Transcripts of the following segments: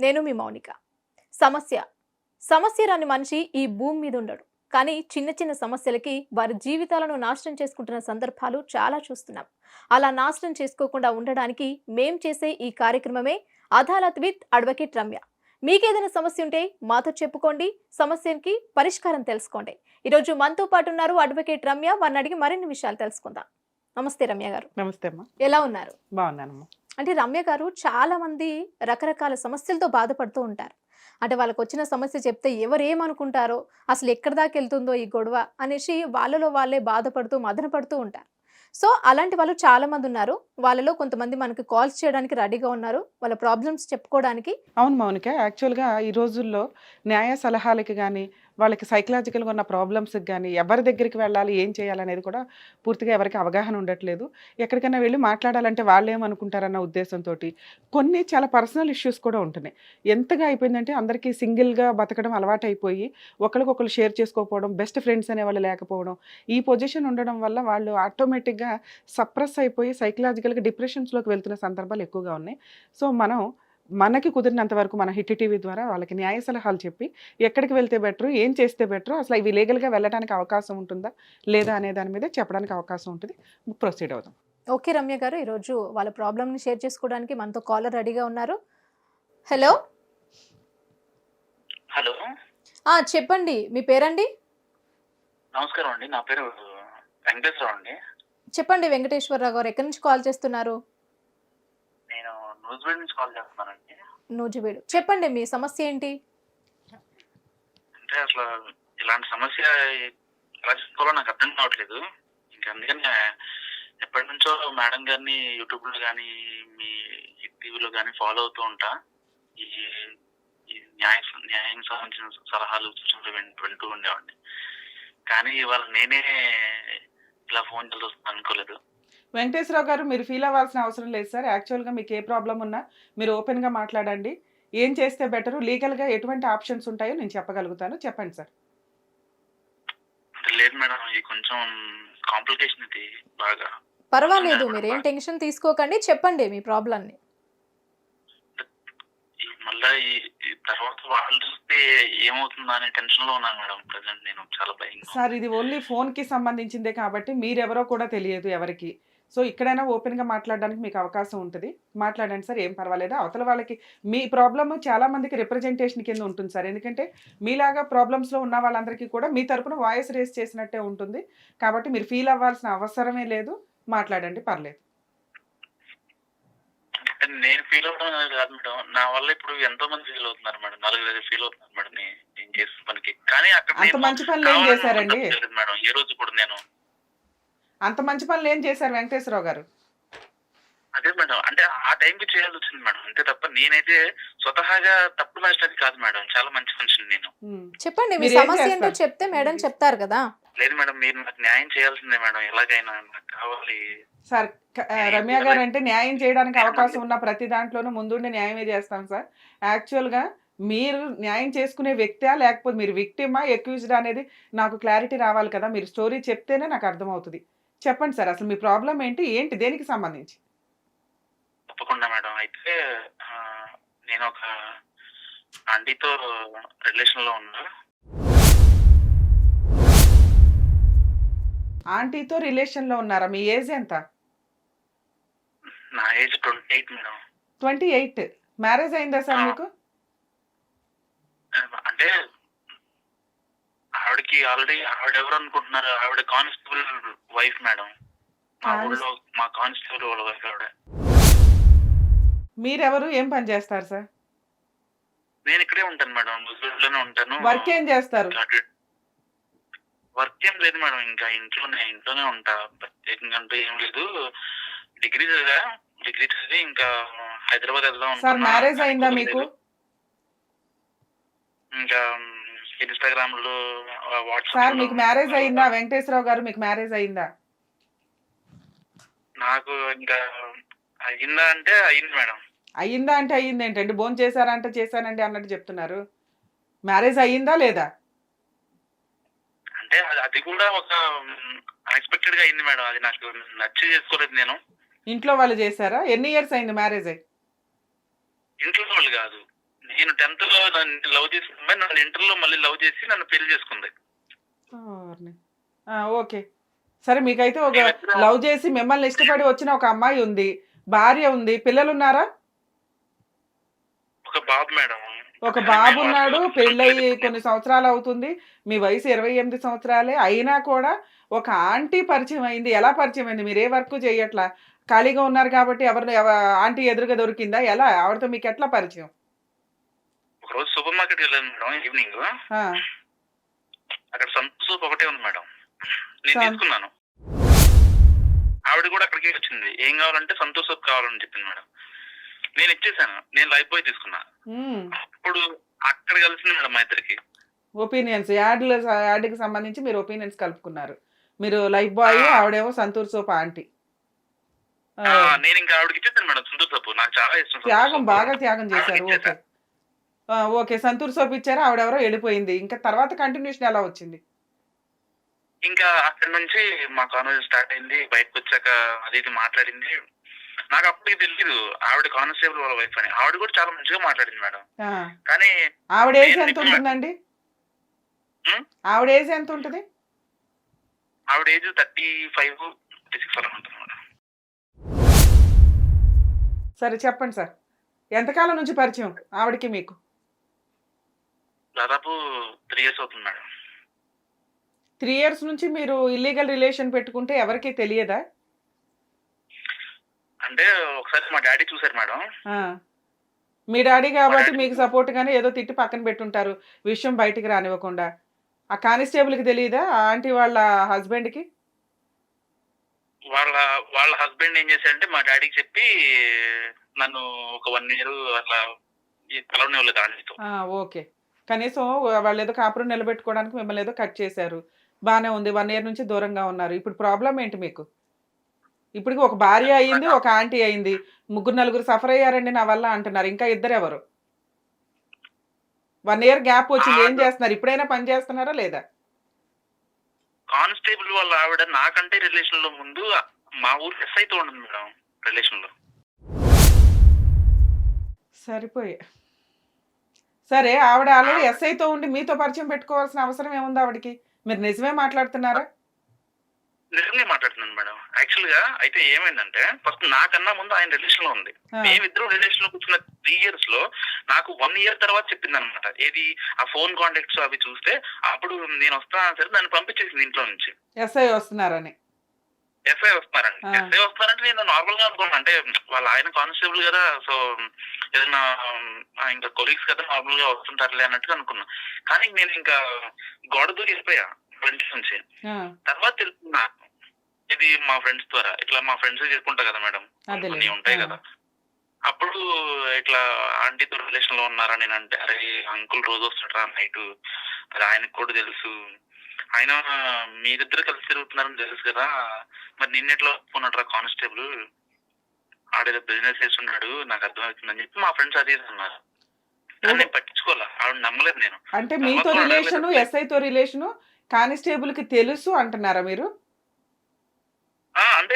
నేను మీ మౌనిక. సమస్య. సమస్య రాని మనిషి ఈ భూమి మీద ఉండడు. కానీ చిన్న చిన్న సమస్యలకి వారి జీవితాలను నాశనం చేసుకుంటున్న సందర్భాలు చాలా చూస్తున్నాం. అలా నాశనం చేసుకోకుండా ఉండడానికి మేం చేసే ఈ కార్యక్రమమే అదాలత్ విత్ అడ్వకేట్ రమ్య. మీకేదైనా సమస్య ఉంటే మాతో చెప్పుకోండి. సమస్యకి పరిష్కారం తెలుసుకోండి. ఈరోజు మనతో పాటు ఉన్నారు అడ్వకేట్ రమ్య. వారిని అడిగి మరిన్ని విషయాలు తెలుసుకుందాం. నమస్తే రమ్య గారు. నమస్తే అమ్మా. ఎలా ఉన్నారు? బాగున్నానమ్మా. అంటే రమ్య గారు చాలామంది రకరకాల సమస్యలతో బాధపడుతూ ఉంటారు. అంటే వాళ్ళకు వచ్చిన సమస్య చెప్తే ఎవరు ఏమనుకుంటారో అసలు ఎక్కడి దాకా వెళ్తుందో ఈ గొడవ అనేసి వాళ్ళలో వాళ్ళే బాధపడుతూ మదన పడుతూ ఉంటారు. సో అలాంటి వాళ్ళు చాలామంది ఉన్నారు. వాళ్ళలో కొంతమంది మనకి కాల్స్ చేయడానికి రెడీగా ఉన్నారు. వాళ్ళ ప్రాబ్లమ్స్ చెప్పుకోవడానికి. అవును మౌనిక. యాక్చువల్గా ఈ రోజుల్లో న్యాయ సలహాలకి కానీ వాళ్ళకి సైకలాజికల్గా ఉన్న ప్రాబ్లమ్స్కి కానీ ఎవరి దగ్గరికి వెళ్ళాలి ఏం చేయాలనేది కూడా పూర్తిగా ఎవరికి అవగాహన ఉండట్లేదు. ఎక్కడికైనా వెళ్ళి మాట్లాడాలంటే వాళ్ళు ఏమనుకుంటారన్న ఉద్దేశంతో కొన్ని చాలా పర్సనల్ ఇష్యూస్ కూడా ఉంటున్నాయి. ఎంతగా అయిపోయిందంటే అందరికీ సింగిల్గా బతకడం అలవాటు అయిపోయి ఒకరికొకరు షేర్ చేసుకోకపోవడం బెస్ట్ ఫ్రెండ్స్ అనేవాళ్ళు లేకపోవడం ఈ పొజిషన్ ఉండడం వల్ల వాళ్ళు ఆటోమేటిక్గా సప్రెస్ అయిపోయి సైకలాజికల్గా డిప్రెషన్స్లోకి వెళ్తున్న సందర్భాలు ఎక్కువగా ఉన్నాయి. సో మనం మనకి కుదిరినంత వరకు మన హిట్ టీవీ ద్వారా వాళ్ళకి న్యాయ సలహాలు చెప్పి ఎక్కడికి వెళ్తే బెటర్ ఏం చేస్తే బెటర్ అసలు ఇవి లీగల్గా వెళ్ళడానికి అవకాశం ఉంటుందా లేదా అనే దాని మీద చెప్పడానికి అవకాశం ఉంటుంది. ప్రొసీడ్ అవుదాం. ఓకే రమ్య గారు ఈరోజు వాళ్ళ ప్రాబ్లమ్ని షేర్ చేసుకోవడానికి మనతో కాలర్ రెడీగా ఉన్నారు. హలో? హలో? ఆ, చెప్పండి. మీ పేరండి? నమస్కారం అండి. నా పేరు వెంకటేశ్వరరావు అండి. చెప్పండి వెంకటేశ్వరరావు గారు ఎక్కడి నుంచి కాల్ చేస్తున్నారు? న్యూజిలాండ్ నుంచి కాల్ చేస్తున్నానండి నూజివీడు చెప్పండి మీ సమస్య ఏంటి? అంటే అసలు ఇలాంటి సమస్య ఎలా చేసుకోవాలో నాకు అర్థం కావట్లేదు. ఇంకా అందుకని ఎప్పటి నుంచో మేడం గారిని యూట్యూబ్లో కానీ మీ టీవీలో కానీ ఫాలో అవుతూ ఉంటా. ఈ న్యాయ న్యాయం సంబంధించిన సలహాలు సూచనలు వింటూ ఉండేవాడిని. కానీ ఇవాళ నేనే ఇలా ఫోన్ చేసి వస్తాను అనుకోలేదు. వెంకటేశ్వరరావు గారు మీరు ఫీల్ అవ్వాల్సిన అవసరం లేదు సార్. యాక్చువల్గా మీకు ఏ ప్రాబ్లం ఉన్నా మీరు ఓపెన్గా మాట్లాడండి. ఏం చేస్తే బెటరు లీగల్గా ఎటువంటి ఆప్షన్స్ ఉంటాయో నేను చెప్పగలుగుతాను. చెప్పండి సార్. లేదు మేడం ఇది కొంచెం కాంప్లికేషన్ ఇది బాగా. పర్వాలేదు మీరు ఏం టెన్షన్ తీసుకోకండి. చెప్పండి మీ ప్రాబ్లమ్ని ఈ మళ్ళా ఈ ఈ తర్వాత వాళ్ళు చూస్తే ఏమవుతుందా అనే టెన్షన్లో ఉన్నాను మేడం. ప్రజెంట్ నేను చాలా భయంగా సార్ ఇది ఓన్లీ ఫోన్కి సంబంధించిందే కాబట్టి మీరెవరో కూడా తెలియదు ఎవరికి. సో ఇక్కడైనా ఓపెన్గా మాట్లాడడానికి మీకు అవకాశం ఉంటుంది. మాట్లాడండి సార్ ఏం పర్వాలేదు. అవతల వాళ్ళకి మీ ప్రాబ్లమ్ చాలా మందికి రిప్రజెంటేషన్ కింద ఉంటుంది సార్. ఎందుకంటే మీలాగా ప్రాబ్లమ్స్లో ఉన్న వాళ్ళందరికీ కూడా మీ తరపున వాయిస్ రేస్ చేసినట్టే ఉంటుంది. కాబట్టి మీరు ఫీల్ అవ్వాల్సిన అవసరమే లేదు. మాట్లాడండి పర్లేదు. నేను ఫీల్ అవడం అనేది కాదు మేడం. నా వల్ల ఇప్పుడు ఎంతో మంది ఫీల్ అవుతున్నారు మేడం. నలుగురు ఫీల్ అవుతున్నారు మేడం నేను చేసిన పనికి. కానీ అక్కడ మంచి పనులు ఏం చేశారండి? మేడం. ఏ రోజు కూడా నేను అంత మంచి పనులు ఏం చేశారు వెంకటేశ్వరరావు గారు? అదే మేడం అంటే ఆ టైంకి చేయాల్సి వచ్చింది మేడం. అంతే తప్ప నేనైతే స్వతహాగా తప్పు నష్టది కాదు మేడం. చాలా మంచి మనిషిని నేను. చెప్పండి మీ మీరేం సమస్య ఏంటో చేస్తారు? చెప్తే మేడం చెప్తారు కదా. లేదు మేడం మీరు నాకు న్యాయం చేయాల్సిందే మేడం. ఎలాగైనా నాకు కావాలి. సార్ క- ఆ, రమ్య గారు అంటే న్యాయం చేయడానికి అవకాశం ఉన్న ప్రతి దాంట్లోనూ ముందుండి న్యాయమే చేస్తాం సార్. యాక్చువల్గా మీరు న్యాయం చేసుకునే వ్యక్తా లేకపోతే మీరు విక్టిమా ఎక్యూజ్డ్ అనేది నాకు క్లారిటీ రావాలి కదా. మీరు స్టోరీ చెప్తేనే నాకు అర్థమవుతుంది. చెప్పండి సార్ అసలు మీ ప్రాబ్లం ఏంటి? ఏంటి? దేనికి సంబంధించి? తప్పకుండా మేడం. అయితే నేను ఒక ఆంటీతో రిలేషన్లో ఉన్నా. ఆంటీతో రిలేషన్లో ఉన్నారా? మీ ఏజ్ ఎంత? నా age twenty eight madam. Twenty eight. Marriage అయిందా సార్ మీకు? అంటే ఆవిడకి ఆల్రెడీ ఆవిడ ఎవరు అనుకుంటున్నారు? ఆవిడ కానిస్టేబుల్ వైఫ్ మేడం మా ఊళ్ళో మా కానిస్టేబుల్ వాళ్ళ వైఫ్ ఆవిడ. మీరెవరు? ఏం పని చేస్తారు సార్? నేను ఇక్కడే ఉంటాను మేడం హుజూర్లోనే ఉంటాను. వర్క్ ఏం చేస్తారు? వర్క్ ఏం లేదు మేడం ఇంకా ఇంట్లోనే ఇంట్లోనే ఉంటా. ప్రత్యేకంగా అంటూ ఏం లేదు. డిగ్రీ చదివా? డిగ్రీ చదివి ఇంకా హైదరాబాద్ వెళ్దాం సార్. మ్యారేజ్ అయిందా మీకు. ఇంకా ఇన్స్టాగ్రామ్లో వాట్సాప్ సార్ మీకు మ్యారేజ్ అయిందా? వెంకటేశ్వరరావు గారు మీకు మ్యారేజ్ అయిందా? నాకు ఇంకా అయిందా అంటే అయింది మేడం. అయ్యిందా అంటే అయ్యింది ఏంటండి భోజనం చేశారా అంటే చేశానండి అన్నట్టు చెప్తున్నారు. మ్యారేజ్ అయ్యిందా లేదా? అంటే అది- అది కూడా ఒక అన్ఎక్స్పెక్టెడ్గా అయింది మేడం. అది నాకు నచ్చి చేసుకోలేదు నేను. ఇంట్లో వాళ్ళు చేశారా? ఎన్ని ఇయర్స్ అయింది మ్యారేజ్ అయ్యి ఇంట్లో వాళ్ళు కాదు. నేను టెన్త్లో లవ్ చేసిన అమ్మాయి నన్ను ఇంటర్లో మళ్ళీ లవ్ చేసి నన్ను పెళ్ళి చేసుకుంది. ఓకే. సరే మీకైతే ఒక లవ్ చేసి మిమ్మల్ని ఇష్టపడి వచ్చిన ఒక అమ్మాయి ఉంది భార్య ఉంది పిల్లలు ఉన్నారా? ఒక బాబు మేడం. ఒక బాబు ఉన్నాడు పెళ్ళయి కొన్ని సంవత్సరాలు అవుతుంది మీ వయసు ఇరవై ఎనిమిది సంవత్సరాలే అయినా కూడా ఒక ఆంటీ పరిచయం అయింది. ఎలా పరిచయం అయింది? మీరు ఏ వర్క్ చేయట్లా? ఖాళీగా ఉన్నారు కాబట్టి ఎవరు ఎవ- ఆంటీ ఎదురుగా దొరికిందా? ఎలా? ఆవిడతో మీకు ఎట్లా పరిచయం? ఒక రోజు సూపర్ మార్కెట్ వెళ్ళాను మేడం ఈవినింగ్. అక్కడ సంతోష్ సూప్ ఒకటే ఉంది మేడం. నేను తీసుకున్నాను. ఆవిడ కూడా అక్కడికి వచ్చింది. ఏం కావాలంటే సంతోష్ సూప్ కావాలని చెప్పింది మేడం. నేను ఇచ్చేసాను. నేను లైఫ్ బాయ్ తీసుకున్నా. అప్పుడు అక్కడ కలిసింది మేడం మా ఇద్దరికి. ఒపీనియన్స్ యాడ్ల యాడ్కి సంబంధించి మీరు ఒపీనియన్స్ కలుపుకున్నారు. మీరు లైఫ్ బాయ్ ఆవిడేమో సంతూర్ సోప్ ఆంటీ. నేను ఇంకా ఆవిడకి ఇచ్చేసాను మేడం సంతోష్ సూప్. నాకు చాలా ఇష్టం సంతూర్ త్యాగం. బాగా త్యాగం చేశారు. ఓకే. ఓకే సంతూర్ సోప్ ఇచ్చారు? ఆవిడెవరో వెళ్ళిపోయింది. ఇంకా తర్వాత కంటిన్యూషన్ ఎలా వచ్చింది? ఇంకా అక్కడ నుంచి మా కాన్వర్జేషన్ స్టార్ట్ అయింది. బయటకు వచ్చాక అది ఇది మాట్లాడింది. నాకు అప్పటికి తెలియదు ఆవిడ కానిస్టేబుల్ వాళ్ళ వైఫ్ అని. ఆవిడ కూడా చాలా మంచిగా మాట్లాడింది మేడం. కానీ ఆవిడ ఏజ్ ఎంత ఉంటుందండి? ఆవిడ ఏజ్ ఎంత ఉంటుంది? ఆవిడ age thirty five thirty six అలా ఉంటుంది మేడం. సరే చెప్పండి సార్. ఎంతకాలం నుంచి పరిచయం ఆవిడకి మీకు? దాదాపు త్రీ ఇయర్స్ అవుతుంది మేడం త్రీ ఇయర్స్ నుంచి మీరు ఇల్లీగల్ రిలేషన్ పెట్టుకుంటే ఎవరికీ తెలియదా? అంటే ఒకసారి మా డాడీ చూసారు మేడం. మీ డాడీ కాబట్టి మీకు సపోర్ట్ గానే ఏదో తిట్టి పక్కన పెట్టుంటారు విషయం బయటికి రానివ్వకుండా. ఆ కానిస్టేబుల్కి తెలియదా? ఆంటీ వాళ్ళ హస్బెండ్కి? వాళ్ళ వాళ్ళ హస్బెండ్ ఏం చేశారంటే మా డాడీకి చెప్పి నన్ను ఒక వన్ ఇయర్ అట్లా ఓకే. కనీసం వాళ్ళు ఏదో కాపురం నిలబెట్టుకోవడానికి మిమ్మల్ని ఏదో కట్ చేశారు. బాగానే ఉంది వన్ ఇయర్ నుంచి దూరంగా ఉన్నారు. ఇప్పుడు ప్రాబ్లం ఏంటి మీకు? ఇప్పటికి ఒక భార్య అయింది ఒక ఆంటీ అయింది. ముగ్గురు నలుగురు సఫర్ అయ్యారండి నా వల్ల అంటున్నారు. ఇంకా ఇద్దరు ఎవరు వన్ ఇయర్ గ్యాప్ వచ్చింది ఏం చేస్తున్నారు? ఇప్పుడైనా పని చేస్తున్నారా లేదా? కానిస్టేబుల్ వాళ్ళ ఆవిడ నాకంటే రిలేషన్లో ముందు మా ఊరు ఎస్ఐ తో ఉండదు మేడం రిలేషన్లో సరిపోయే. సరే ఆవిడ ఆల్రెడీ ఎస్ఐతో ఉండి మీతో పరిచయం పెట్టుకోవాల్సిన అవసరం ఏముంది ఆవిడకి? మీరు నిజమే మాట్లాడుతున్నారా? నిజంగా మాట్లాడుతున్నాను మేడం. యాక్చువల్గా అయితే ఏమైందంటే ఫస్ట్ నాకన్నా ముందు ఆయన రిలేషన్లో ఉంది. మేమిద్దరం రిలేషన్లో కూర్చున్న త్రీ ఇయర్స్లో నాకు వన్ ఇయర్ తర్వాత చెప్పింది అనమాట ఏది? ఆ ఫోన్ కాంటాక్ట్స్ అవి చూస్తే అప్పుడు నేను వస్తాను సరే నన్ను పంపించేసింది ఇంట్లో నుంచి. ఎస్ఐ వస్తున్నారని. ఎస్ఐ వస్తున్నారండి. ఎస్ఐ వస్తున్నారంటే నేను నార్మల్గా అనుకున్నాను అంటే వాళ్ళ ఆయన కానిస్టేబుల్ కదా సో ఏదైనా ఇంకా కొలీగ్స్ కదా నార్మల్గా వస్తుంటారులే అన్నట్టుగా అనుకున్నా. కానీ నేను ఇంకా గోడ వెళ్ళిపోయా ఫ్రెండ్స్ నుంచి. తర్వాత తెలుసుకున్నా ఇది మా ఫ్రెండ్స్ ద్వారా ఇట్లా మా ఫ్రెండ్స్ చెప్పుకుంటా కదా మేడం. కొన్ని ఉంటాయి. కదా. అప్పుడు ఇట్లా ఆంటీతో రిలేషన్లో ఉన్నారా నేను అంటే అరే అంకుల్ రోజు వస్తాడా నైట్ అది ఆయనకు కూడా తెలుసు. ఆయన మీరిద్దరు కలిసి తిరుగుతున్నారని తెలుసు కదా. మరి నిన్నెట్లా ఒప్పుకున్నట్రా కానిస్టేబుల్? ఆడేదో బిజినెస్ చేస్తున్నాడు నాకు అర్థమవుతుందని చెప్పి మా ఫ్రెండ్స్ అది అన్నారు. నేను పట్టించుకోవాలా? ఆవిడ నమ్మలేదు నేను. అంటే మీతో రిలేషను. ఎస్ఐతో రిలేషను కానిస్టేబుల్కి తెలుసు అంటున్నారా మీరు? ఆ, అంటే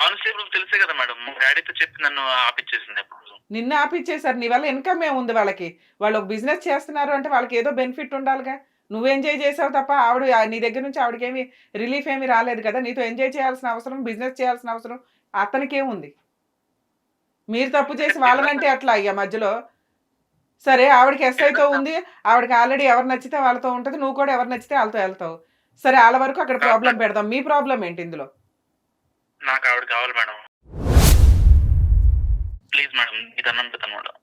కానిస్టేబుల్ తెలిసే కదా మేడం. మా డాడీతో చెప్పి నన్ను ఆపిచ్చేసింది అప్పుడు నిన్న ఆపిచ్చేసారు. నీ వల్ల ఇన్కమ్ ఏముంది వాళ్ళకి? వాళ్ళు ఒక బిజినెస్ చేస్తున్నారు అంటే వాళ్ళకి ఏదో బెనిఫిట్ ఉండాలిగా. నువ్వు ఎంజాయ్ చేసావు తప్ప ఆవిడ ఆ నీ దగ్గర నుంచి ఆవిడకేమి రిలీఫ్ ఏమీ రాలేదు కదా. నీతో ఎంజాయ్ చేయాల్సిన అవసరం బిజినెస్ చేయాల్సిన అవసరం అతనికేముంది మీరు తప్పు చేసి వాళ్ళనంటే అట్లా అయ్యా మధ్యలో? సరే ఆవిడకి ఎస్ఐతో ఉంది. ఆవిడకి ఆల్రెడీ ఎవరు నచ్చితే వాళ్ళతో ఉంటుంది. నువ్వు కూడా ఎవరు నచ్చితే వాళ్ళతో వెళ్తావు. సరే వాళ్ళ వరకు అక్కడ ప్రాబ్లం పెడదాం. మీ ప్రాబ్లం ఏంటి ఇందులో? నాకు ఆవిడ కావాలి మేడం. ప్లీజ్ మేడం ఇది అన్నం పెడతాను మేడం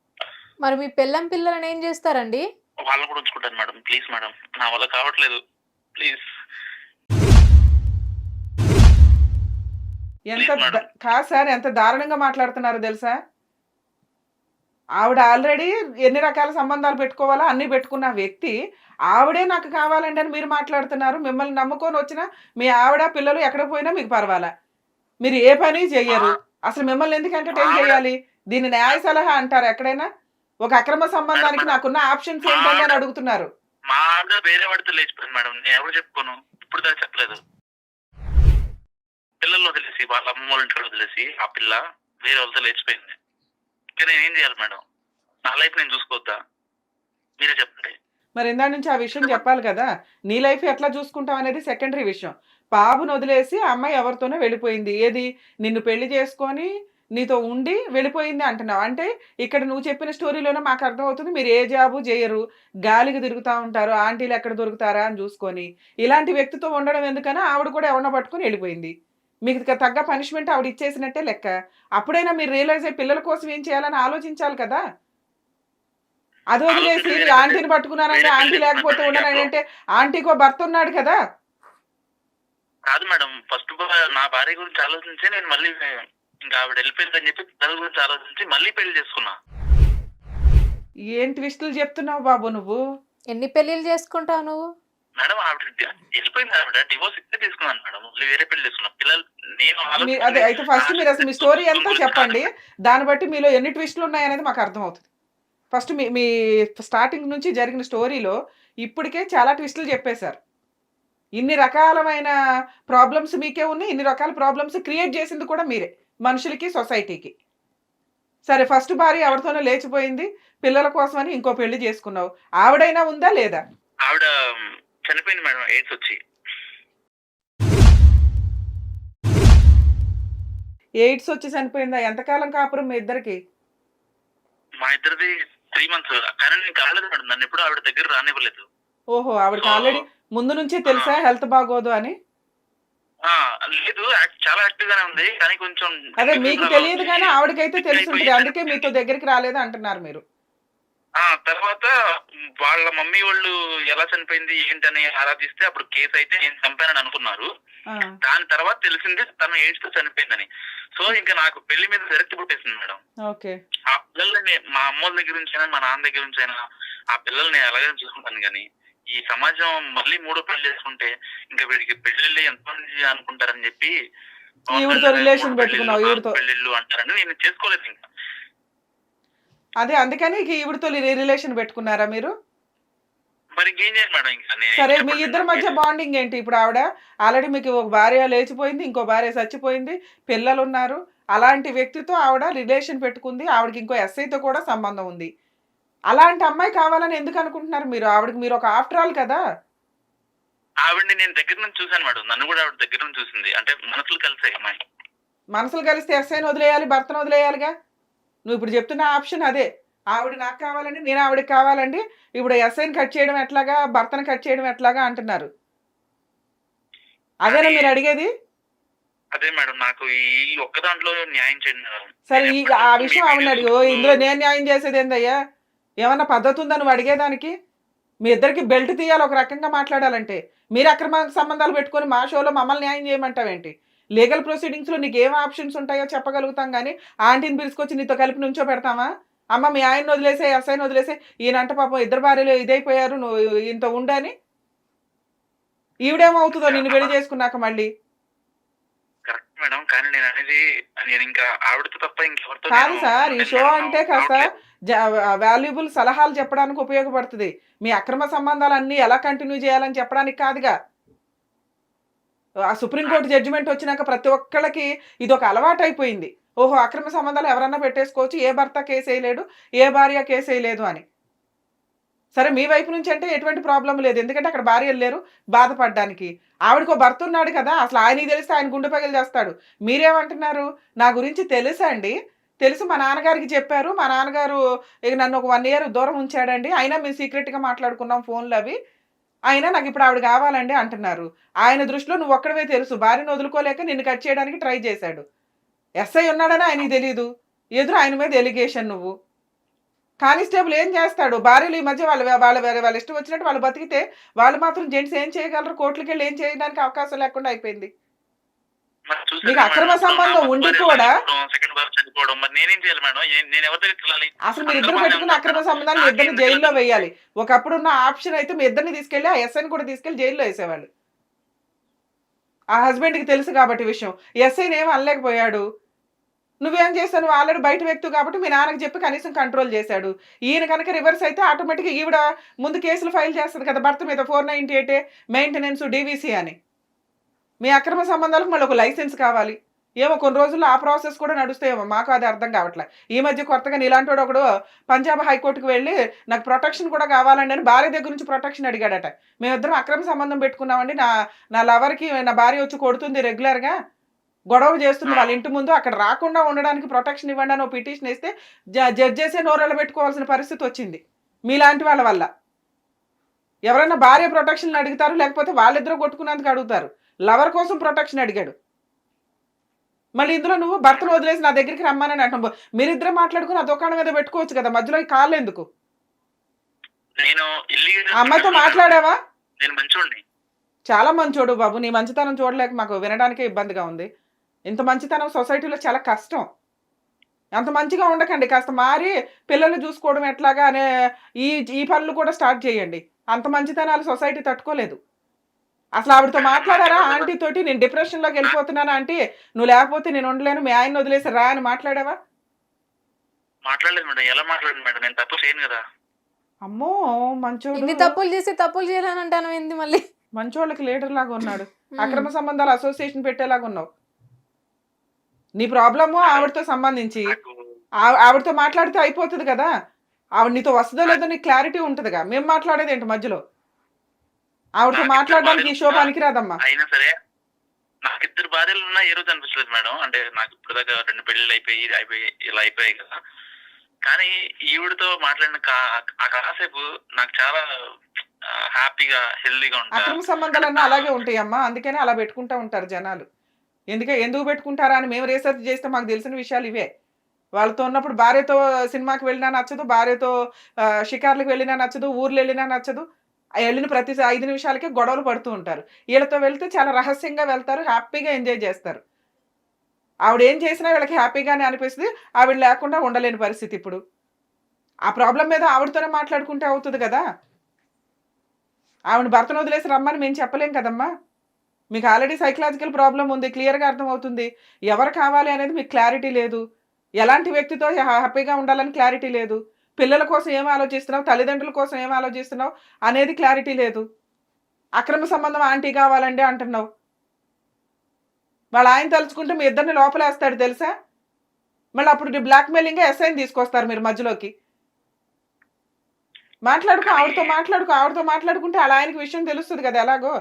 మరి మీ పెళ్ళం పిల్లలని ఏం చేస్తారండి? వాళ్ళని కూడా ఉంచుకుంటాను మేడం. Please madam. నా వల్ల కావట్లేదు. ప్లీజ్. ఎంత కాదు సార్ ఎంత దారుణంగా మాట్లాడుతున్నారో తెలుసా? ఆవిడ ఆల్రెడీ ఎన్ని రకాల సంబంధాలు పెట్టుకోవాలో అన్ని పెట్టుకున్న వ్యక్తి ఆవిడే నాకు కావాలండి అని మీరు మాట్లాడుతున్నారు. మిమ్మల్ని నమ్ముకొని వచ్చిన మీ ఆవిడ పిల్లలు ఎక్కడ పోయినా మీకు పర్వాలా? మీరు ఏ పని చెయ్యరు అసలు మిమ్మల్ని ఎందుకు ఎంటర్టైన్ చేయాలి? దీన్ని న్యాయ సలహా అంటారు ఎక్కడైనా? ఒక అక్రమ సంబంధానికి నాకున్న ఆప్షన్స్ ఏంటని అని అడుగుతున్నారు. మా ఆవిడ వేరే వాడితో లేచిపోయింది మేడం. నేను ఎవరు చెప్పుకోను? ఇప్పుడు దాకా చెప్పలేదు. పిల్లలు వదిలేసి వాళ్ళ అమ్మ వాళ్ళ ఇంట్లో వదిలేసి ఆ పిల్ల వేరే వాళ్ళతో లేచిపోయింది. ఇంకా నేను ఏం చేయాలి మేడం? నా లైఫ్ నేను చూసుకోవద్దా? మీరే చెప్పండి. మరి ఇందా నుంచి ఆ విషయం చెప్పాలి కదా? నీ లైఫ్ ఎట్లా చూసుకుంటావు అనేది సెకండరీ విషయం. బాబును వదిలేసి ఆ అమ్మాయి ఎవరితోనో వెళ్ళిపోయింది. ఏది? నిన్ను పెళ్ళి చేసుకొని నీతో ఉండి వెళ్ళిపోయింది అంటున్నావు. అంటే ఇక్కడ నువ్వు చెప్పిన స్టోరీలోనే మాకు అర్థమవుతుంది మీరు ఏ జాబు చేయరు. గాలికి తిరుగుతూ ఉంటారు. ఆంటీలు ఎక్కడ దొరుకుతారా అని చూసుకొని. ఇలాంటి వ్యక్తితో ఉండడం ఎందుకని ఆవిడ కూడా ఎవరినో పట్టుకొని వెళ్ళిపోయింది. మీకు తగ్గ పనిష్మెంట్ ఆవిడ ఇచ్చేసినట్టే లెక్క. అప్పుడైనా మీరు రియలైజ్ అయ్యి పిల్లల కోసం ఏం చేయాలని ఆలోచించాలి కదా? అది వదిలేసి ఆంటీని పట్టుకున్నానంటే ఆంటీ లేకపోతే ఉన్నానని అంటే ఆంటీకో భర్త ఉన్నాడు కదా? కాదు మేడం. ఫస్ట్ నా భార్య గురించి ఆలోచించే నేను మళ్ళీ ఇంకా ఆవిడ వెళ్ళిపోయిందని చెప్పి పిల్లల గురించి ఆలోచించి మళ్ళీ పెళ్ళి చేసుకున్నా. ఏం ట్విస్టులు చెప్తున్నావు బాబు నువ్వు? ఎన్ని పెళ్ళిళ్ళు చేసుకుంటావు నువ్వు? మేడం ఆవిడ వెళ్ళిపోయింది ఆవిడ డివోర్స్ ఇస్తే తీసుకున్నాను మేడం. మళ్ళీ వేరే పెళ్ళి చేసుకున్నా. పిల్లలు నేను మీ- అదే అయితే ఫస్ట్ మీరు అసలు మీ స్టోరీ ఎంతో చెప్పండి. దాన్ని బట్టి మీలో ఎన్ని ట్విస్టులు ఉన్నాయనేది మాకు అర్థమవుతుంది. ఫస్ట్ మీ మీ స్టార్టింగ్ నుంచి జరిగిన స్టోరీలో ఇప్పటికే చాలా ట్విస్టులు చెప్పేశారు. ఇన్ని రకాలమైన ప్రాబ్లమ్స్ మీకే ఉన్నాయి ఇన్ని రకాల ప్రాబ్లమ్స్ క్రియేట్ చేసింది కూడా మీరే. మనుషులకి సొసైటీకి. సరే ఫస్ట్ భార్య ఎవరితోనో లేచిపోయింది పిల్లల కోసమని ఇంకో పెళ్ళి చేసుకున్నావు. ఆవిడైనా ఉందా లేదా? ఆవిడ చనిపోయింది మేడం ఎయిడ్స్ వచ్చి. ఎయిడ్స్ వచ్చి చనిపోయిందా? ఎంతకాలం కాపురం మీ ఇద్దరికి? మా ఇద్దరిది త్రీ మంత్స్ కానీ నేను కాలేదు మేడం నన్ను ఎప్పుడు ఆవిడ దగ్గర రానివ్వలేదు. ఓహో ఆవిడకి ఆల్రెడీ ముందు నుంచే తెలుసా హెల్త్ బాగోదు అని? లేదు చాలా యాక్టివ్ గానే ఉంది కానీ కొంచెం అదే మీకు తెలియదు కానీ ఆవిడకైతే తెలిసి ఉంటుంది అందుకే మీతో దగ్గరికి రాలేదు అంటున్నారు మీరు. ఆ తర్వాత వాళ్ళ మమ్మీ వాళ్ళు ఎలా చనిపోయింది ఏంటని ఆరాధిస్తే అప్పుడు కేసు అయితే నేను చంపానని అనుకున్నారు. దాని తర్వాత తెలిసింది తను ఎయిడ్స్తో చనిపోయిందని. సో ఇంకా నాకు పెళ్ళి మీద విరక్తి పుట్టేసింది మేడం. ఆ పిల్లల్ని మా అమ్మోళ్ళ దగ్గర నుంచి అయినా మా నాన్న దగ్గర నుంచి అయినా ఆ పిల్లల్ని ఎలాగైనా చూసుకుంటాను కానీ ఈ సమాజం మళ్ళీ మూడో పెళ్ళి చేసుకుంటే ఇంకా వీడికి పెళ్ళిళ్ళు ఎంతమంది అనుకుంటారని చెప్పి ఈవిడతో పెట్టుకున్నావు, పెళ్ళిళ్ళు, ఈవిడతో. నాలుగు పెళ్ళిళ్ళు అంటారని నేను చేసుకోలేదు ఇంకా. అదే అందుకని ఈవిడతో రిలేషన్ పెట్టుకున్నారా మీరు? మరి ఇంకేం చేయాలి మేడం ఇంకా? నేను సరే మీ ఇద్దరి. మధ్య బాండింగ్ ఏంటి? ఇప్పుడు ఆవిడ ఆల్రెడీ మీకు ఒక భార్య లేచిపోయింది ఇంకో భార్య చచ్చిపోయింది పిల్లలు ఉన్నారు. అలాంటి వ్యక్తితో ఆవిడ రిలేషన్ పెట్టుకుంది ఆవిడకి ఇంకో ఎస్ఐతో కూడా సంబంధం ఉంది. అలాంటి అమ్మాయి కావాలని ఎందుకు అనుకుంటున్నారు మీరు? ఆవిడకి మీరు ఒక ఆఫ్టర్ ఆల్ కదా? ఆవిడని నేను దగ్గర నుంచి చూశాను మేడం. నన్ను కూడా ఆవిడ దగ్గర నుంచి చూసింది. అంటే మనసులు కలిసాయి అమ్మాయి. మనసులు కలిస్తే ఎస్ఐని వదిలేయాలి భర్తను వదిలేయాలిగా? నువ్వు ఇప్పుడు చెప్తున్న ఆప్షన్ అదే. ఆవిడ నాకు కావాలండి నేను ఆవిడకి కావాలండి. ఇప్పుడు ఎస్ఐని కట్ చేయడం ఎట్లాగా భర్తను కట్ చేయడం ఎట్లాగా అంటున్నారు. అదేనా మీరు అడిగేది? అదే మేడం నాకు ఈ ఒక్క దాంట్లో న్యాయం చేయండి సరే ఆ విషయం ఆవిడ అడిగి ఇందులో నేను న్యాయం చేసేది ఏందయ్యా? ఏమన్నా పద్ధతి ఉందా నువ్వు అడిగేదానికి? మీ ఇద్దరికి బెల్ట్ తీయాలి ఒక రకంగా మాట్లాడాలంటే. మీరు అక్రమ సంబంధాలు పెట్టుకొని మా షోలో మమ్మల్ని న్యాయం చేయమంటావేంటి? లీగల్ ప్రొసీడింగ్స్లో నీకు ఏం ఆప్షన్స్ ఉంటాయో చెప్పగలుగుతాం కానీ ఆంటీని పిలుచుకొచ్చి నీతో కలిపి నుంచో పెడతామా అమ్మ మీ ఆయన్ని వదిలేసే ఎస్ఐని వదిలేసే ఈయనంట పాపం ఇద్దరు భార్యలు ఇదైపోయారు నువ్వు ఇంత ఉండని. ఈవిడేమవుతుందో నిన్ను పెళ్ళి చేసుకున్నాక మళ్ళీ? మేడం కానీ నేను అనేది నేను ఇంకా ఆవిడతో తప్ప ఇంకెవరితో కాదు సార్ ఈ షో అంటే కాస్త. వాల్యుబుల్ సలహాలు చెప్పడానికి ఉపయోగపడుతుంది. మీ అక్రమ సంబంధాలు అన్నీ ఎలా కంటిన్యూ చేయాలని చెప్పడానికి కాదుగా. ఆ సుప్రీంకోర్టు జడ్జిమెంట్ వచ్చినాక ప్రతి ఒక్కళ్ళకి ఇది ఒక అలవాటు అయిపోయింది ఓహో అక్రమ సంబంధాలు ఎవరన్నా పెట్టేసుకోవచ్చు ఏ భర్త కేసు వేయలేడు ఏ భార్య కేసు వేయలేదు అని. సరే మీ వైపు నుంచి అంటే ఎటువంటి ప్రాబ్లం లేదు. ఎందుకంటే అక్కడ భార్య లేరు బాధపడడానికి. ఆవిడకు భర్త ఉన్నాడు కదా అసలు ఆయనకి తెలిస్తే ఆయన గుండె పగిలి చేస్తాడు మీరేమంటున్నారు? నా గురించి తెలుసా అండి? తెలుసు మా నాన్నగారికి చెప్పారు. మా నాన్నగారు ఇక నన్ను ఒక వన్ ఇయర్ దూరం ఉంచాడండి. అయినా మేము సీక్రెట్గా మాట్లాడుకున్నాం ఫోన్లు అవి. అయినా నాకు ఇప్పుడు ఆవిడ కావాలండి అంటున్నారు. ఆయన దృష్టిలో నువ్వు ఒక్కడవే తెలుసు. భార్యను వదులుకోలేక నిన్ను కట్ చేయడానికి ట్రై చేశాడు. ఎస్ఐ ఉన్నాడని ఆయనకి తెలియదు ఎదురు ఆయన మీద ఎలిగేషన్ నువ్వు. కానిస్టేబుల్ ఏం చేస్తాడు? భార్యలు ఈ మధ్య వాళ్ళ వాళ్ళ వాళ్ళ వాళ్ళ ఇష్టం వచ్చినట్టు వాళ్ళు బతికితే వాళ్ళు మాత్రం జెంట్స్ ఏం చేయగలరు? కోర్టులకి వెళ్ళి ఏం చేయడానికి అవకాశం లేకుండా అయిపోయింది. మీకు అక్రమ సంబంధం ఉండి కూడా- సెకండ్ భార్య చనిపోవడం? మరి నేనేం చేయాలి మేడం? నేను ఎవరి దగ్గరికి వెళ్ళాలి? అసలు మీరు ఇద్దరు పెట్టుకున్న అక్రమ. సంబంధాలు మీ ఇద్దరిని జైల్లో. వేయాలి? ఒకప్పుడు ఉన్న ఆప్షన్ అయితే మీ ఇద్దరిని తీసుకెళ్ళి ఆ ఎస్ఐని కూడా తీసుకెళ్ళి జైల్లో వేసేవాళ్ళు. ఆ హస్బెండ్కి తెలుసు కాబట్టి విషయం. ఎస్ఐని ఏం అనలేకపోయాడు. నువ్వేం నువ్వు ఆల్రెడీ బయట వ్యక్తి కాబట్టి మీ నాన్నకి చెప్పి కనీసం కంట్రోల్ చేశాడు. ఈయన కనుక రివర్స్ అయితే ఆటోమేటిక్గా ఈవిడ ముందు కేసులు ఫైల్ చేస్తుంది కదా భర్త మీద four ninety eight maintenance DVC అని. మీ అక్రమ సంబంధాలకు మళ్ళీ ఒక లైసెన్స్ కావాలి. ఏమో కొన్ని రోజుల్లో ఆ ప్రాసెస్ కూడా నడుస్తాయేమో. మాకు అది అర్థం కావట్లే. ఈ మధ్య కొత్తగా నీలాంటి వాడు ఒకడు పంజాబ్ హైకోర్టుకు వెళ్ళి నాకు ప్రొటెక్షన్ కూడా కావాలండి అని భార్య దగ్గర నుంచి ప్రొటెక్షన్ అడిగాడట. మేమిద్దరం అక్రమ సంబంధం పెట్టుకున్నామండి. నా నా లవర్కి నా భార్య వచ్చి కొడుతుంది రెగ్యులర్గా. గొడవ చేస్తుంది వాళ్ళ ఇంటి ముందు. అక్కడ రాకుండా ఉండడానికి ప్రొటెక్షన్ ఇవ్వండి అని పిటిషన్ వేస్తే జడ్జెసే నోరెళ్ళ పెట్టుకోవాల్సిన పరిస్థితి వచ్చింది. మీలాంటి వాళ్ళ వల్ల. ఎవరైనా భార్య ప్రొటెక్షన్ అడుగుతారు లేకపోతే వాళ్ళిద్దరూ కొట్టుకున్నందుకు అడుగుతారు. లవర్ కోసం ప్రొటెక్షన్ అడిగాడు. మళ్ళీ ఇందులో నువ్వు భర్తను వదిలేసి నా దగ్గరికి రమ్మని అంటాం మీరిద్దరే మాట్లాడుకుని ఆ దుకాణం మీద పెట్టుకోవచ్చు కదా మధ్యలో ఈ కాళ్ళు ఎందుకు? అమ్మాయితో మాట్లాడావా? చాలా మంచోడు బాబు నీ మంచితనం చూడలేక మాకు వినడానికే ఇబ్బందిగా ఉంది. ఇంత మంచితనం సొసైటీలో చాలా కష్టం. అంత మంచిగా ఉండకండి కాస్త మారి పిల్లల్ని చూసుకోవడం ఎట్లాగా అనే ఈ ఈ పనులు కూడా స్టార్ట్ చేయండి. అంత మంచితనాలు సొసైటీ తట్టుకోలేదు. అసలు ఆవిడతో మాట్లాడారా? ఆంటీ తోటి నేను డిప్రెషన్లోకి వెళ్ళిపోతున్నాను ఆంటీ? నువ్వు లేకపోతే నేను ఉండలేను మీ ఆయన వదిలేసి రా అని మాట్లాడావా? మాట్లాడలేదు మేడం ఎలా మాట్లాడదు మేడం? నేను తప్పు చేయను కదా. అమ్మో మంచోడు. ఇన్ని తప్పులు చేసి తప్పులు చేయాలని అంటాను ఏంది మళ్ళీ? మంచోళ్ళకి లీడర్ లాగా ఉన్నాడు. అక్రమ సంబంధాలు అసోసియేషన్ పెట్టేలాగా ఉన్నావు. నీ ప్రాబ్లము ఆవిడతో సంబంధించి. ఆ- ఆవిడతో మాట్లాడితే అయిపోతుంది కదా. ఆవిడ నీతో వస్తుందో లేదో నీకు క్లారిటీ ఉంటుందిగా. మేము మాట్లాడేది ఏంటి మధ్యలో? ఆవిడతో నాకు మాట్లాడడానికి ఈ షో పనికిరాదమ్మా అయినా సరే నాకు ఇద్దరు భార్యలు ఉన్నా ఏ రోజు అనిపించలేదు మేడం. అంటే నాకు ఇప్పుడు దాకా రెండు పెళ్ళిళ్ళు అయిపోయి అయిపోయి ఇలా అయిపోయాయి కదా. కానీ ఈవిడతో మాట్లాడిన ఆ కాసేపు నాకు చాలా హ్యాపీగా హెల్దీగా ఉంటా. అక్రమ సంబంధాలన్నా అలాగే ఉంటాయమ్మా. అందుకనే అలా పెట్టుకుంటా ఉంటారు జనాలు. ఎందుకే ఎందుకు పెట్టుకుంటారా అని మేము రీసెర్చ్ చేస్తే మాకు తెలిసిన విషయాలు ఇవే. వాళ్ళతో ఉన్నప్పుడు భార్యతో సినిమాకి వెళ్ళినా నచ్చదు భార్యతో షికార్లకు వెళ్ళినా నచ్చదు ఊర్లు వెళ్ళినా నచ్చదు. వెళ్ళిన ప్రతి ఐదు నిమిషాలకే గొడవలు పడుతూ ఉంటారు. వీళ్ళతో వెళ్తే చాలా రహస్యంగా వెళ్తారు హ్యాపీగా ఎంజాయ్ చేస్తారు. ఆవిడ ఏం చేసినా వీళ్ళకి హ్యాపీగానే అనిపిస్తుంది. ఆవిడ లేకుండా ఉండలేని పరిస్థితి ఇప్పుడు. ఆ ప్రాబ్లం మీద ఆవిడతోనే మాట్లాడుకుంటే అవుతుంది కదా? ఆవిడ భర్తను వదిలేసి రమ్మని మేము చెప్పలేం కదమ్మా. మీకు ఆల్రెడీ సైకలాజికల్ ప్రాబ్లం ఉంది క్లియర్గా అర్థమవుతుంది. ఎవరు కావాలి అనేది మీకు క్లారిటీ లేదు. ఎలాంటి వ్యక్తితో హ్యాపీగా ఉండాలని క్లారిటీ లేదు. పిల్లల కోసం ఏం ఆలోచిస్తున్నావు? తల్లిదండ్రుల కోసం ఏం ఆలోచిస్తున్నావు? అనేది క్లారిటీ లేదు. అక్రమ సంబంధం ఆంటీ కావాలండి అంటున్నావు. వాళ్ళ ఆయన తలుచుకుంటే మీ ఇద్దరిని లోపలేస్తాడు తెలుసా? మళ్ళీ అప్పుడు బ్లాక్మెయిలింగ్ ఎస్ఐని తీసుకొస్తారు మీరు మధ్యలోకి. మాట్లాడుకో ఆవిడతో మాట్లాడుకో ఆవిడతో మాట్లాడుకుంటే అలా ఆయనకి విషయం తెలుస్తుంది కదా ఎలాగో?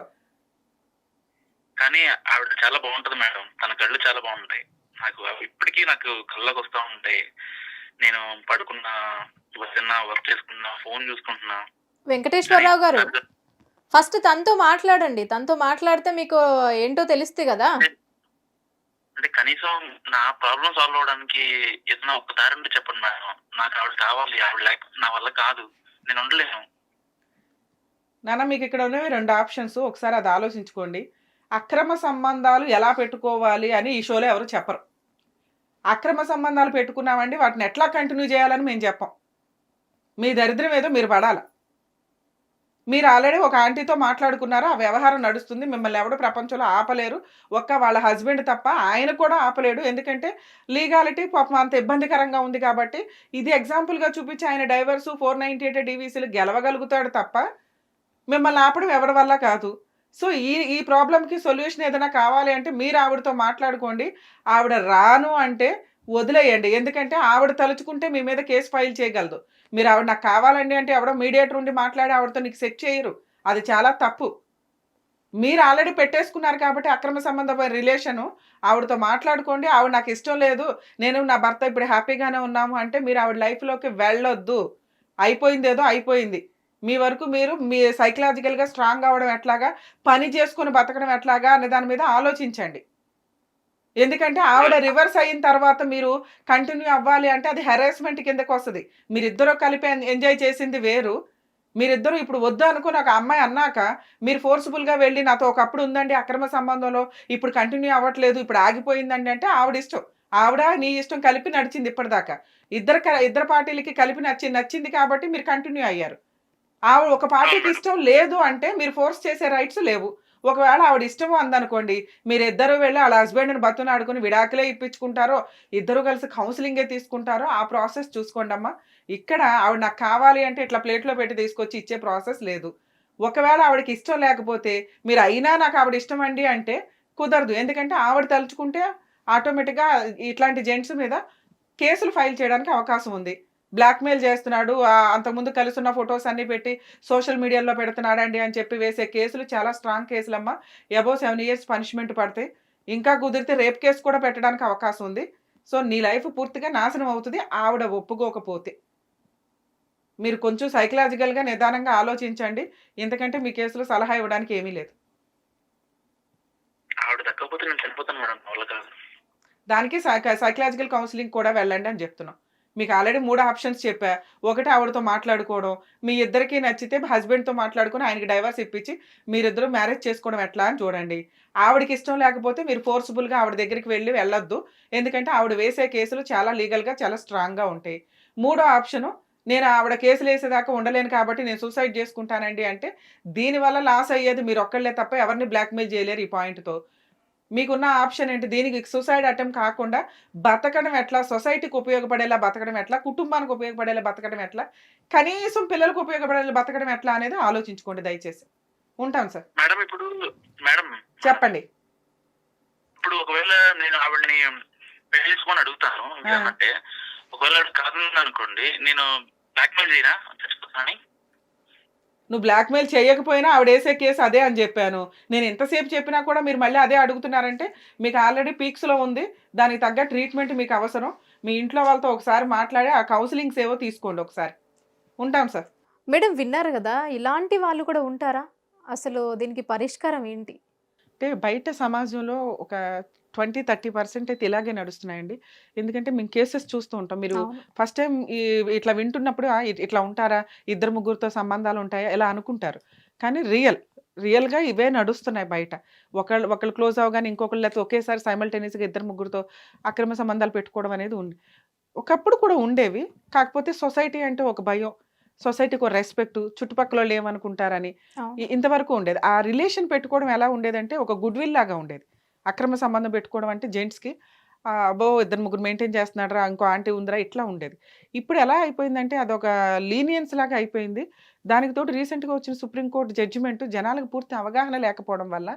కానీ ఆవిడ చాలా బాగుంటది మేడం. తన కళ్ళు చాలా బాగుంటాయి. నాకు ఇప్పటికీ నాకు కళ్ళకు వస్తూ ఉంటాయి. నేను పడుకున్నా వచ్చిన వర్క్ చేసుకున్నా ఫోన్ చూసుకుంటున్నా. వెంకటేశ్వరరావు గారు ఫస్ట్ తనతో మాట్లాడండి. తనతో మాట్లాడితే మీకు ఏంటో తెలుస్తుంది కదా? అంటే కనీసం నా ప్రాబ్లం సాల్వ్ అవడానికి ఏదైనా ఒక్క దారి ఉంటే చెప్పండి మేడం. నాకు ఆవిడ కావాలి ఆవిడ లేకపోతే నా వల్ల కాదు. నేను ఉండలేను. నాన్న మీకు ఇక్కడ ఉన్నవి రెండు ఆప్షన్స్ ఒకసారి అది ఆలోచించుకోండి. అక్రమ సంబంధాలు ఎలా పెట్టుకోవాలి అని ఈ షోలో ఎవరు చెప్పరు. అక్రమ సంబంధాలు పెట్టుకున్నామండి వాటిని ఎట్లా కంటిన్యూ చేయాలని మేము చెప్పాం. మీ దరిద్రం ఏదో మీరు పడాలి. మీరు ఆల్రెడీ ఒక ఆంటీతో మాట్లాడుకున్నారు ఆ వ్యవహారం నడుస్తుంది మిమ్మల్ని ఎవడు ప్రపంచంలో ఆపలేరు ఒక్క వాళ్ళ హస్బెండ్ తప్ప ఆయన కూడా ఆపలేడు ఎందుకంటే లీగాలిటీ పాపం అంత ఇబ్బందికరంగా ఉంది కాబట్టి ఇది ఎగ్జాంపుల్గా చూపించి ఆయన డైవర్సు ఫోర్ నైంటీ ఎయిట్ డీవీసీలు గెలవగలుగుతాడు తప్ప మిమ్మల్ని ఆపడం ఎవరి వల్ల కాదు. సో ఈ ఈ ప్రాబ్లంకి సొల్యూషన్ ఏదైనా కావాలి అంటే మీరు ఆవిడతో మాట్లాడుకోండి. ఆవిడ రాను అంటే వదిలేయండి. ఎందుకంటే ఆవిడ తలుచుకుంటే మీ మీద కేసు ఫైల్ చేయగలదు. మీరు ఆవిడ నాకు కావాలండి అంటే ఆవిడ మీడియేటర్ ఉండి మాట్లాడి ఆవిడతో నీకు సెట్ చేయరు. అది చాలా తప్పు. మీరు ఆల్రెడీ పెట్టేసుకున్నారు కాబట్టి అక్రమ సంబంధమైన రిలేషను ఆవిడతో మాట్లాడుకోండి. ఆవిడ నాకు ఇష్టం లేదు. నేను నా భర్త ఇప్పుడు హ్యాపీగానే ఉన్నాము అంటే మీరు ఆవిడ లైఫ్లోకి వెళ్ళొద్దు. అయిపోయింది ఏదో అయిపోయింది. మీ వరకు మీరు మీ సైకలాజికల్గా స్ట్రాంగ్ అవ్వడం ఎట్లాగా? పని చేసుకొని బతకడం ఎట్లాగా? అనే దాని మీద ఆలోచించండి. ఎందుకంటే ఆవిడ రివర్స్ అయిన తర్వాత మీరు కంటిన్యూ అవ్వాలి అంటే అది హెరాస్మెంట్ కిందకు వస్తుంది. మీరిద్దరూ కలిపి ఎంజాయ్ చేసింది వేరు. మీరిద్దరూ ఇప్పుడు వద్దు అనుకుని ఒక అమ్మాయి అన్నాక మీరు ఫోర్స్ఫుల్గా వెళ్ళి నాతో ఒకప్పుడు ఉందండి అక్రమ సంబంధంలో ఇప్పుడు కంటిన్యూ అవ్వట్లేదు ఇప్పుడు ఆగిపోయిందండి అంటే ఆవిడ ఇష్టం. ఆవిడ నీ ఇష్టం కలిపి నడిచింది ఇప్పటిదాకా. ఇద్దరు క- ఇద్దరు పార్టీలకి కలిపి నచ్చి నచ్చింది కాబట్టి మీరు కంటిన్యూ అయ్యారు. ఆవిడ ఒక పార్టీకి ఇష్టం లేదు అంటే మీరు ఫోర్స్ చేసే రైట్స్ లేవు. ఒకవేళ ఆవిడ ఇష్టం అందనుకోండి మీరు ఇద్దరు వెళ్ళి వాళ్ళ హస్బెండ్ని భర్తను ఆడుకుని విడాకులే ఇప్పించుకుంటారో ఇద్దరు కలిసి కౌన్సిలింగే తీసుకుంటారో ఆ ప్రాసెస్ చూసుకోండి అమ్మా ఇక్కడ ఆవిడ నాకు కావాలి అంటే ఇట్లా ప్లేట్లో పెట్టి తీసుకొచ్చి ఇచ్చే ప్రాసెస్ లేదు. ఒకవేళ ఆవిడకి ఇష్టం లేకపోతే మీరు అయినా నాకు ఆవిడ ఇష్టం అండి అంటే కుదరదు. ఎందుకంటే ఆవిడ తలుచుకుంటే ఆటోమేటిక్గా ఇట్లాంటి జెంట్స్ మీద కేసులు ఫైల్ చేయడానికి అవకాశం ఉంది. బ్లాక్మెయిల్ చేస్తున్నాడు. అంతకుముందు కలుసున్న ఫొటోస్ అన్ని పెట్టి సోషల్ మీడియాలో పెడుతున్నాడండి అని చెప్పి వేసే కేసులు చాలా స్ట్రాంగ్ కేసులమ్మా. అబౌవ్ సెవెన్ ఇయర్స్ పనిష్మెంట్ పడతాయి ఇంకా కుదిరితే రేప్ కేసు కూడా పెట్టడానికి అవకాశం ఉంది. సో నీ లైఫ్ పూర్తిగా నాశనం అవుతుంది. ఆవిడ ఒప్పుకోకపోతే. మీరు కొంచెం సైకలాజికల్గా నిదానంగా ఆలోచించండి. ఎందుకంటే మీ కేసులో సలహా ఇవ్వడానికి ఏమీ లేదు. దానికి సైకలాజికల్ కౌన్సిలింగ్ కూడా వెళ్ళండి అని చెప్తున్నాం. మీకు ఆల్రెడీ మూడు ఆప్షన్స్ చెప్పా. ఒకటి ఆవిడతో మాట్లాడుకోవడం మీ ఇద్దరికి నచ్చితే హస్బెండ్తో మాట్లాడుకుని ఆయనకి డైవర్స్ ఇప్పించి మీరిద్దరూ మ్యారేజ్ చేసుకోవడం ఎట్లా అని చూడండి. ఆవిడకి ఇష్టం లేకపోతే మీరు ఫోర్స్ఫుల్గా ఆవిడ దగ్గరికి వెళ్ళి వెళ్ళొద్దు. ఎందుకంటే ఆవిడ వేసే కేసులు చాలా లీగల్గా చాలా స్ట్రాంగ్గా ఉంటాయి. మూడో ఆప్షను నేను ఆవిడ కేసులు వేసేదాకా ఉండలేను కాబట్టి నేను సూసైడ్ చేసుకుంటానండి అంటే దీనివల్ల లాస్ అయ్యేది మీరు ఒక్కళ్ళే తప్ప ఎవరిని బ్లాక్మెయిల్ చేయలేరు ఈ పాయింట్తో. మీకున్న ఆప్షన్ ఏంటి? దీనికి సూసైడ్ అటెంప్ట్ కాకుండా బతకడం ఎట్లా? సొసైటీకి ఉపయోగపడేలా బతకడం ఎట్లా? కుటుంబానికి ఉపయోగపడేలా బతకడం ఎట్లా? కనీసం పిల్లలకు ఉపయోగపడేలా బతకడం ఎట్లా అనేది ఆలోచించుకోండి దయచేసి. ఉంటాం సార్. మేడం ఇప్పుడు మేడం చెప్పండి. ఇప్పుడు ఒకవేళ నేను ఆవిడని పెళ్ళి చేసుకొని అడుగుతాను అంటే ఒకవేళ కాదు అనుకోండి నేను బ్లాక్మెయిల్ చేయనా? చచ్చిపోతానని? నువ్వు బ్లాక్మెయిల్ చేయకపోయినా ఆవిడ వేసే కేసు అదే అని చెప్పాను. నేను ఎంతసేపు చెప్పినా కూడా మీరు మళ్ళీ అదే అడుగుతున్నారంటే మీకు ఆల్రెడీ పీక్స్లో ఉంది. దానికి తగ్గ ట్రీట్మెంట్ మీకు అవసరం. మీ ఇంట్లో వాళ్ళతో ఒకసారి మాట్లాడి ఆ కౌన్సిలింగ్స్ ఏవో తీసుకోండి ఒకసారి. ఉంటాం సార్. మేడం విన్నారు కదా ఇలాంటి వాళ్ళు కూడా ఉంటారా? అసలు దీనికి పరిష్కారం ఏంటి? అంటే బయట సమాజంలో ఒక ట్వంటీ థర్టీ పర్సెంట్ అయితే ఇలాగే నడుస్తున్నాయండి. ఎందుకంటే మేము కేసెస్ చూస్తూ ఉంటాం. మీరు. ఫస్ట్ టైం ఈ ఇట్లా వింటున్నప్పుడు "ఆ, ఇట్- ఇట్లా ఉంటారా? ఇద్దరు ముగ్గురుతో సంబంధాలు ఉంటాయా? ఇలా అనుకుంటారు. కానీ రియల్ రియల్గా ఇవే నడుస్తున్నాయి బయట. ఒకళ్ళు ఒకళ్ళు క్లోజ్ అవగానే ఇంకొకళ్ళు లేకపోతే ఒకేసారి సైమల్టేనియస్గా ఇద్దరు ముగ్గురుతో అక్రమ సంబంధాలు పెట్టుకోవడం అనేది ఉంది. ఒకప్పుడు కూడా ఉండేవి. కాకపోతే సొసైటీ అంటే ఒక భయం. సొసైటీకి ఒక రెస్పెక్ట్. చుట్టుపక్కల వాళ్ళు ఏమనుకుంటారని ఇంతవరకు ఉండేది. ఆ రిలేషన్ పెట్టుకోవడం ఎలా ఉండేదంటే ఒక గుడ్ విల్ లాగా ఉండేది. అక్రమ సంబంధం పెట్టుకోవడం అంటే జెంట్స్కి అబ్బో! ఇద్దరు ముగ్గురు మెయింటైన్ చేస్తున్నాడరా ఇంకో ఆంటీ ఉందిరా ఇట్లా ఉండేది. ఇప్పుడు ఎలా అయిపోయిందంటే అదొక లీనియన్స్ లాగా అయిపోయింది. దానికి తోటి రీసెంట్గా వచ్చిన సుప్రీంకోర్టు జడ్జిమెంట్ జనాలకు పూర్తి అవగాహన లేకపోవడం వల్ల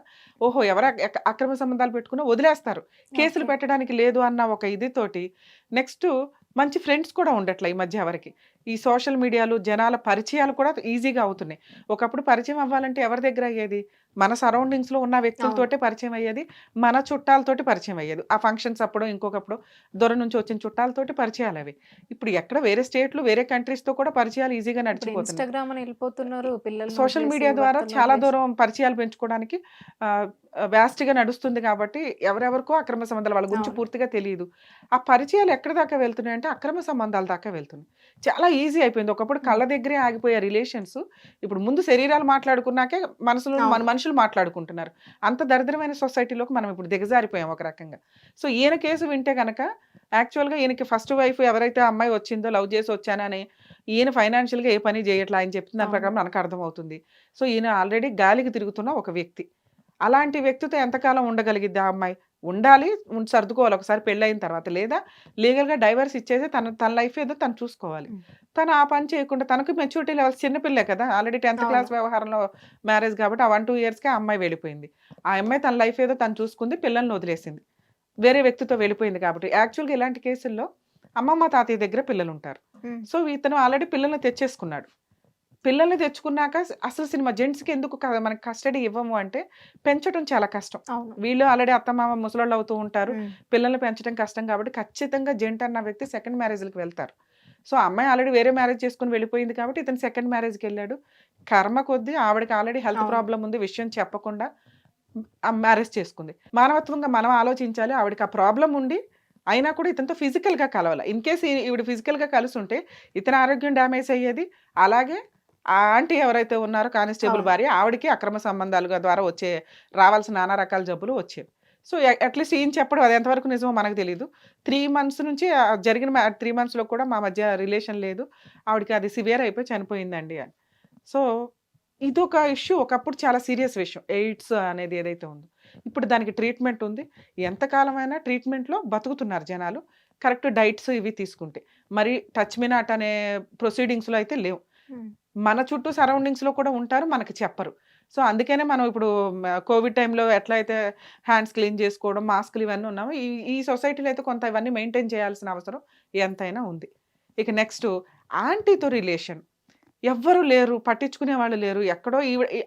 ఓహో! ఎవరు అక్- అక్రమ సంబంధాలు పెట్టుకున్నా వదిలేస్తారు. కేసులు. పెట్టడానికి లేదు అన్న ఒక ఇది తోటి నెక్స్ట్ మంచి ఫ్రెండ్స్ కూడా ఉండట్లే ఈ మధ్య ఎవరికి. ఈ సోషల్ మీడియాలు జనాల పరిచయాలు కూడా ఈజీగా అవుతున్నాయి. ఒకప్పుడు పరిచయం అవ్వాలంటే ఎవరి దగ్గర అయ్యేది? మన సరౌండింగ్స్లో ఉన్న వ్యక్తులతోటే పరిచయం అయ్యేది? మన చుట్టాలతోటి పరిచయం అయ్యేది? ఆ ఫంక్షన్స్ అప్పుడు ఇంకొకప్పుడు దూరం నుంచి వచ్చిన చుట్టాలతోటి పరిచయాలు అవి. ఇప్పుడు ఎక్కడ వేరే స్టేట్లు వేరే కంట్రీస్తో కూడా పరిచయాలు ఈజీగా నడిచిపోతున్నాయి. ఇన్స్టాగ్రామ్ అని వెళ్ళిపోతున్నారు పిల్లలు సోషల్ మీడియా ద్వారా చాలా దూరం పరిచయాలు పెంచుకోవడానికి వ్యాస్ట్గా నడుస్తుంది కాబట్టి ఎవరెవరికో అక్రమ సంబంధాలు వాళ్ళ గురించి. పూర్తిగా తెలియదు. ఆ పరిచయాలు ఎక్కడి దాకా వెళ్తున్నాయి అంటే అక్రమ సంబంధాల దాకా వెళ్తున్నాయి. చాలా ఈజీ అయిపోయింది. ఒకప్పుడు కళ్ళ దగ్గరే ఆగిపోయే రిలేషన్స్ ఇప్పుడు ముందు శరీరాలు మాట్లాడుకున్నాకే మనసులో మన. మనుషులు మాట్లాడుకుంటున్నారు. అంత దరిద్రమైన సొసైటీలోకి మనం ఇప్పుడు దిగజారిపోయాం ఒక రకంగా. సో ఈయన కేసు వింటే కనుక యాక్చువల్గా ఈయనకి ఫస్ట్ వైఫ్ ఎవరైతే అమ్మాయి వచ్చిందో లవ్ చేసి వచ్చానని ఈయన ఫైనాన్షియల్గా ఏ పని చేయట్లా ఆయన చెప్తున్న. ప్రకారం మనకు అర్థమవుతుంది. సో ఈయన ఆల్రెడీ గాలికి తిరుగుతున్న ఒక వ్యక్తి. అలాంటి వ్యక్తితో ఎంతకాలం ఉండగలిగిద్ది ఆ అమ్మాయి? ఉండాలి సర్దుకోవాలి. ఒకసారి పెళ్ళైన తర్వాత. లేదా లీగల్గా డైవర్స్ ఇచ్చేసి తన తన లైఫ్ ఏదో తను చూసుకోవాలి. తను ఆ పని చేయకుండా తనకు మెచ్యూరిటీ లెవెల్స్ చిన్నపిల్లే కదా! Already tenth. క్లాస్ వ్యవహారంలో మ్యారేజ్ కాబట్టి ఆ వన్ టూ ఇయర్స్కే ఆ అమ్మాయి వెళ్ళిపోయింది. ఆ అమ్మాయి తన లైఫ్ ఏదో తను చూసుకుంది పిల్లల్ని వదిలేసింది. వేరే వ్యక్తితో వెళ్ళిపోయింది కాబట్టి. యాక్చువల్గా ఇలాంటి కేసుల్లో అమ్మమ్మ తాతయ్య దగ్గర పిల్లలు ఉంటారు. సో ఇతను ఆల్రెడీ పిల్లల్ని తెచ్చేసుకున్నాడు. పిల్లల్ని తెచ్చుకున్నాక అసలు సినిమా జెంట్స్కి ఎందుకు మనకి కస్టడీ ఇవ్వము అంటే పెంచడం చాలా కష్టం. వీళ్ళు ఆల్రెడీ అత్తమామ ముసలోళ్ళు అవుతూ ఉంటారు. పిల్లల్ని పెంచడం కష్టం కాబట్టి ఖచ్చితంగా జెంట్ అన్న వ్యక్తి సెకండ్ మ్యారేజ్కి వెళ్తారు. సో అమ్మాయి ఆల్రెడీ వేరే మ్యారేజ్ చేసుకుని వెళ్ళిపోయింది కాబట్టి ఇతను సెకండ్ మ్యారేజ్కి వెళ్ళాడు. కర్మ కొద్దీ ఆవిడకి ఆల్రెడీ హెల్త్. ప్రాబ్లం ఉంది విషయం చెప్పకుండా మ్యారేజ్ చేసుకుంది. మానవత్వంగా మనం ఆలోచించాలి. ఆవిడకి ఆ ప్రాబ్లం ఉండి అయినా కూడా ఇతనితో ఫిజికల్గా కలవాలి. ఇన్ కేస్ ఈవిడ ఫిజికల్గా కలిసి ఉంటే ఇతని ఆరోగ్యం డ్యామేజ్ అయ్యేది. అలాగే ఆ ఆంటీ ఎవరైతే ఉన్నారో కానిస్టేబుల్. భార్య ఆవిడకి అక్రమ సంబంధాలుగా ద్వారా వచ్చే రావాల్సిన నానా రకాల జబ్బులు వచ్చేవి. సో అట్లీస్ట్ ఈయన చెప్పడం అది ఎంతవరకు నిజమో మనకు తెలియదు త్రీ మంత్స్ నుంచి జరిగిన త్రీ మంత్స్లో కూడా మా మధ్య రిలేషన్ లేదు. ఆవిడకి అది సివియర్ అయిపోయి చనిపోయిందండి అని. సో ఇదొక ఇష్యూ ఒకప్పుడు చాలా సీరియస్ విషయం. ఎయిడ్స్ అనేది ఏదైతే ఉందో. ఇప్పుడు దానికి ట్రీట్మెంట్ ఉంది. ఎంతకాలమైనా ట్రీట్మెంట్లో బతుకుతున్నారు జనాలు. కరెక్ట్ డైట్స్ ఇవి తీసుకుంటే. మరి టచ్ మినాట్ అనే ప్రొసీడింగ్స్లో అయితే లేవు. మన చుట్టూ సరౌండింగ్స్లో కూడా ఉంటారు మనకి చెప్పరు. సో అందుకనే మనం ఇప్పుడు కోవిడ్ టైంలో ఎట్లా అయితే హ్యాండ్స్ క్లీన్ చేసుకోవడం మాస్కులు ఇవన్నీ ఉన్నాము ఈ ఈ సొసైటీలో అయితే కొంత ఇవన్నీ మెయింటైన్ చేయాల్సిన అవసరం ఎంతైనా ఉంది. ఇక నెక్స్ట్ ఆంటీతో రిలేషన్ ఎవ్వరు లేరు పట్టించుకునే వాళ్ళు లేరు ఎక్కడో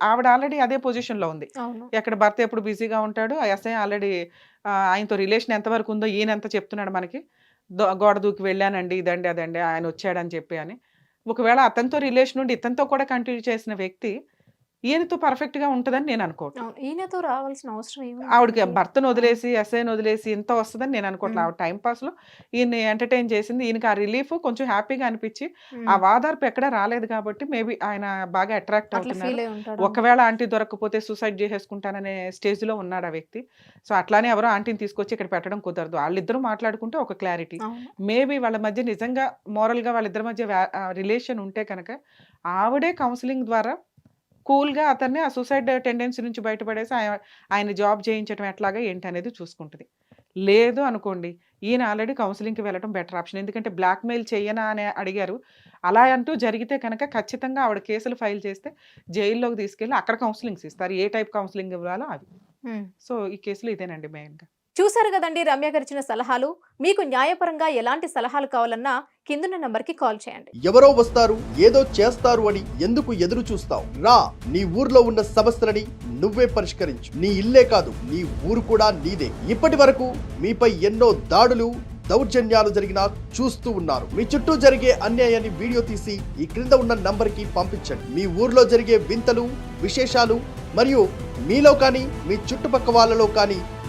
ఆవిడ ఆల్రెడీ అదే పొజిషన్లో ఉంది. ఎక్కడ భర్త ఎప్పుడు బిజీగా ఉంటాడు ఎస్ఐ ఆల్రెడీ ఆయనతో రిలేషన్ ఎంతవరకు ఉందో ఈయన ఎంత చెప్తున్నాడు మనకి? దో- గోడ దూకి వెళ్ళానండి ఇదండి అదండి ఆయన వచ్చాడని చెప్పి అని. ఒకవేళ అతనితో రిలేషన్ ఉండి ఇతనితో కూడా కంటిన్యూ చేసిన వ్యక్తి ఈయనతో perfect గా ఉంటుందని నేను అనుకోవట్లేదు ఈయనతో రావాల్సిన అవసరం ఏమి ఆవిడకి భర్తను వదిలేసి ఎస్ఐని వదిలేసి ఇంత వస్తుందని నేను అనుకోవట్లేదు. ఆవిడ టైం పాస్లో ఈయన్ని ఎంటర్టైన్ చేసింది. ఈయనకి ఆ రిలీఫ్ కొంచెం హ్యాపీగా అనిపించి ఆ వాదార్పు ఎక్కడ రాలేదు కాబట్టి మేబీ ఆయన బాగా అట్రాక్ట్ అవుతున్నారు. ఒకవేళ ఆంటీ దొరకకపోతే సూసైడ్ చేసేసుకుంటాననే స్టేజ్లో ఉన్నాడు ఆ వ్యక్తి. సో అట్లానే ఎవరో ఆంటీని తీసుకొచ్చి ఇక్కడ పెట్టడం కుదరదు. వాళ్ళిద్దరూ మాట్లాడుకుంటే ఒక క్లారిటీ. మేబీ వాళ్ళ మధ్య నిజంగా మోరల్గా వాళ్ళిద్దరి మధ్య రిలేషన్ ఉంటే కనుక ఆవిడే కౌన్సిలింగ్ ద్వారా కూల్గా అతన్ని ఆ సూసైడ్ టెండెన్సీ నుంచి బయటపడేసి ఆయన ఆయన జాబ్ చేయించడం ఎట్లాగా ఏంటి అనేది చూసుకుంటుంది. లేదు అనుకోండి ఈయన ఆల్రెడీ కౌన్సిలింగ్కి వెళ్ళడం బెటర్ ఆప్షన్. ఎందుకంటే బ్లాక్మెయిల్ చేయనా అని అడిగారు. అలా అంటూ జరిగితే కనుక ఖచ్చితంగా ఆవిడ కేసులు ఫైల్ చేస్తే జైల్లోకి తీసుకెళ్ళి అక్కడ కౌన్సిలింగ్స్ ఇస్తారు. ఏ టైప్ కౌన్సిలింగ్ ఇవ్వాలో అవి. సో ఈ కేసులో ఇదేనండి మెయిన్గా. చూశారు కదండి రమ్య గరిచిన సలహాలు? మీకు న్యాయపరంగా ఎలాంటి సలహాలు కావాలన్నా కిందున్న నంబర్కి కాల్ చేయండి. ఎవరో వస్తారు ఏదో చేస్తారు అని ఎందుకు ఎదురు చూస్తావు? రా నీ ఊర్లో ఉన్న సమస్యలని నువ్వే పరిష్కరించు. నీ ఇల్లే కాదు నీ ఊరు కూడా నీదే. ఇప్పటి వరకు మీపై ఎన్నో దాడులు దౌర్జన్యాలు జరిగినా చూస్తూ ఉన్నారు. మీ చుట్టూ జరిగే అన్యాయాన్ని వీడియో తీసి ఈ క్రింద ఉన్న నంబర్కి పంపించండి. మీ ఊర్లో జరిగే వింతలు విశేషాలు మరియు మీలో కానీ మీ చుట్టుపక్క వాళ్ళలో కానీ